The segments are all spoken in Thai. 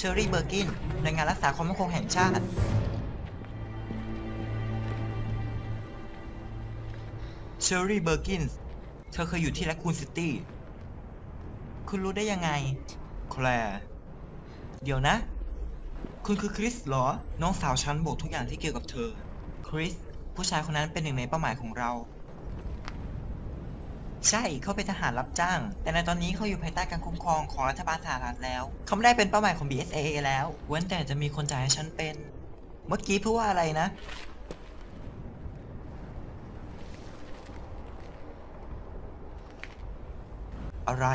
เชอรี่เบอร์กินหน่วยงานรักษาความมั่นคงแห่งชาติ เชอรี่เบอร์กินเธอเคยอยู่ที่แลคูนซิตี้ คุณรู้ได้ยังไง แคลร์ เดี๋ยวนะ คุณคือคริสเหรอ น้องสาวฉันบอกทุกอย่างที่เกี่ยวกับเธอ คริส ผู้ชายคนนั้นเป็นหนึ่งในเป้าหมายของเรา ใช่เขาเป็นทหารรับจ้าง แต่ในตอนนี้เขาอยู่ภายใต้การคุ้มครองของรัฐบาลสหรัฐแล้วเขาไม่ได้เป็นเป้าหมายของ BSA แล้วเว้นแต่จะมีคนจ่ายให้ฉันเป็น เมื่อกี้พูดว่าอะไรนะ อะไร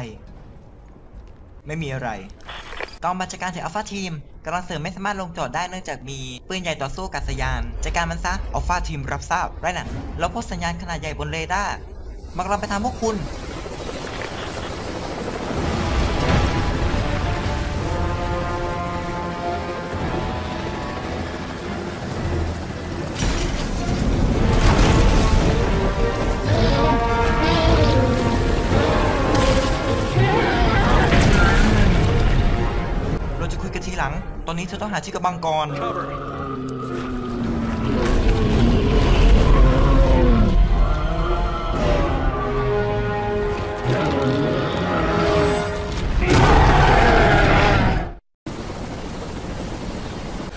ไม่มีอะไรกองบัญชาการถึงอัลฟาทีมกำลังเสริมไม่สามารถลงจอดได้เนื่องจากมีปืนใหญ่ต่อสู้อากาศยานจัดการมันซะอัลฟาทีมรับทราบไรน่ะเราพบสัญญาณขนาดใหญ่บนเรดาร์ มันกำลังไปทางพวกคุณ เราจะคุยกันทีหลัง ตอนนี้เธอต้องหาที่กำบังก่อน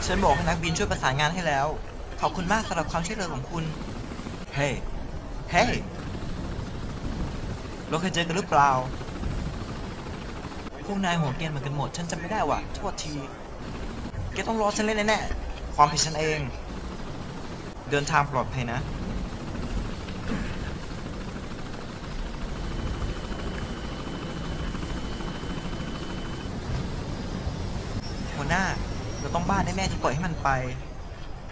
ฉันบอกให้นักบินช่วยประสานงานให้แล้ว ขอบคุณมากสำหรับความช่วยเหลือของคุณ เฮ้เฮ้เราเคยเจอกันหรือเปล่า พวกนายหัวเกรียนเหมือนกันหมด ฉันจำไม่ได้ว่ะโทษที แกต้องรอฉันเล่นแน่ๆ ความผิดฉันเอง เดินทางปลอดภัยนะหัวหน้า เราต้องบ้าแน่ๆที่ปล่อยให้มันไป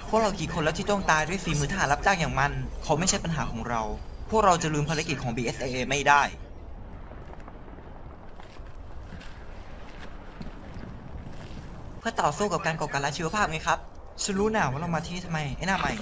พวกเรากี่คนแล้วที่ต้องตายด้วยฝีมือทหารรับจ้างอย่างมันเขาไม่ใช่ปัญหาของเรา พวกเราจะลืมภารกิจของ BSAA ไม่ได้เพื่อต่อสู้กับการก่อการร้ายชีวภาพไงครับฉันรู้หนาว่าเรามาที่ทำไมไอ้หน้าใหม่